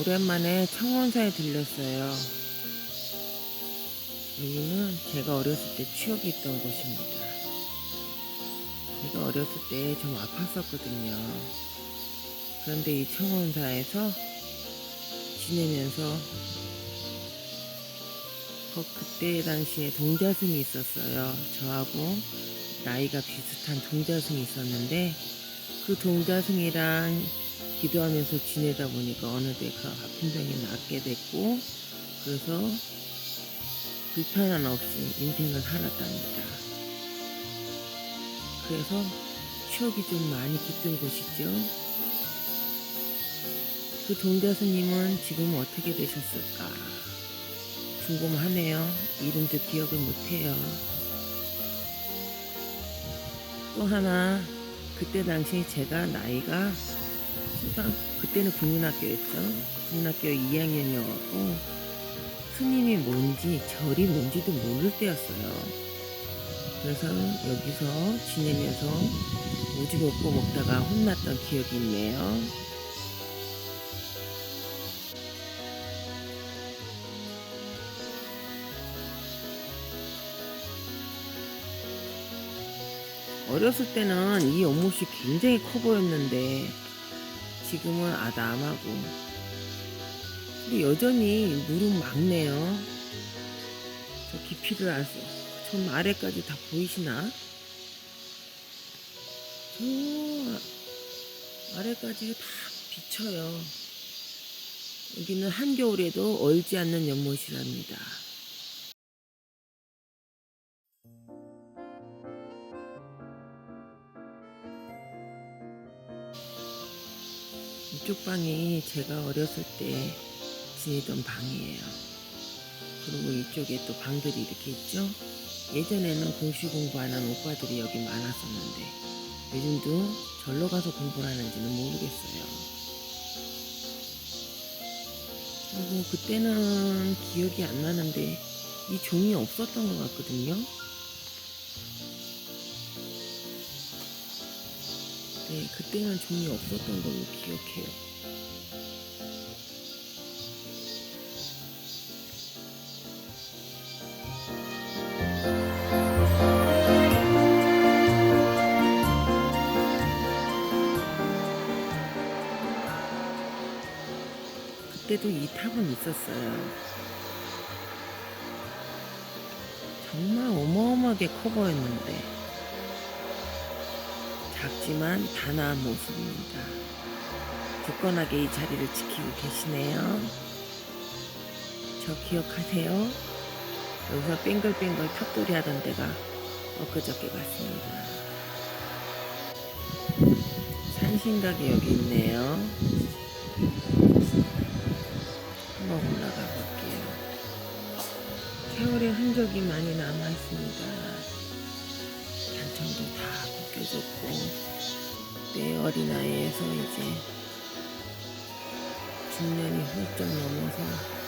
오랜만에 청원사에 들렸어요. 여기는 제가 어렸을 때 추억이 있던 곳입니다. 제가 어렸을 때 좀 아팠었거든요. 그런데 이 청원사에서 지내면서 그 그때 당시에 동자승이 있었어요. 저하고 나이가 비슷한 동자승이 있었는데 그 동자승이랑 기도하면서 지내다 보니까 어느새 그 아픈 병이 낫게 됐고 그래서 불편함 없이 인생을 살았답니다. 그래서 추억이 좀 많이 깃든 곳이죠. 그 동자스님은 지금 어떻게 되셨을까? 궁금하네요. 이름도 기억을 못해요. 또 하나, 그때 당시 제가 나이가 제가 그때는 국민학교였죠. 국민학교 2학년이었고 스님이 뭔지 절이 뭔지도 모를 때였어요. 그래서 여기서 지내면서 오징어 구워 먹다가 혼났던 기억이 있네요. 어렸을 때는 이 연못이 굉장히 커 보였는데 지금은 아담하고 근데 여전히 물은 맑네요. 저 깊이를 알 수, 저 아래까지 다 보이시나? 저 아래까지 다 비쳐요. 여기는 한겨울에도 얼지 않는 연못이랍니다. 이쪽 방이 제가 어렸을 때 지내던 방이에요. 그리고 이쪽에 또 방들이 이렇게 있죠. 예전에는 공시 공부하는 오빠들이 여기 많았었는데 요즘도 절로 가서 공부를 하는지는 모르겠어요. 그리고 그때는 기억이 안 나는데 이 종이 없었던 것 같거든요. 네, 그때는 종이 없었던 걸로 기억해요. 그때도 이 탑은 있었어요. 정말 어마어마하게 커 보였는데 작지만 단아한 모습입니다. 굳건하게 이 자리를 지키고 계시네요. 저 기억하세요? 여기서 뱅글뱅글 탑돌이 하던 데가 엊그저께 같습니다. 산신각이 여기 있네요. 다 벗겨졌고 내 어린아이에서 이제 중년이 훌쩍 넘어서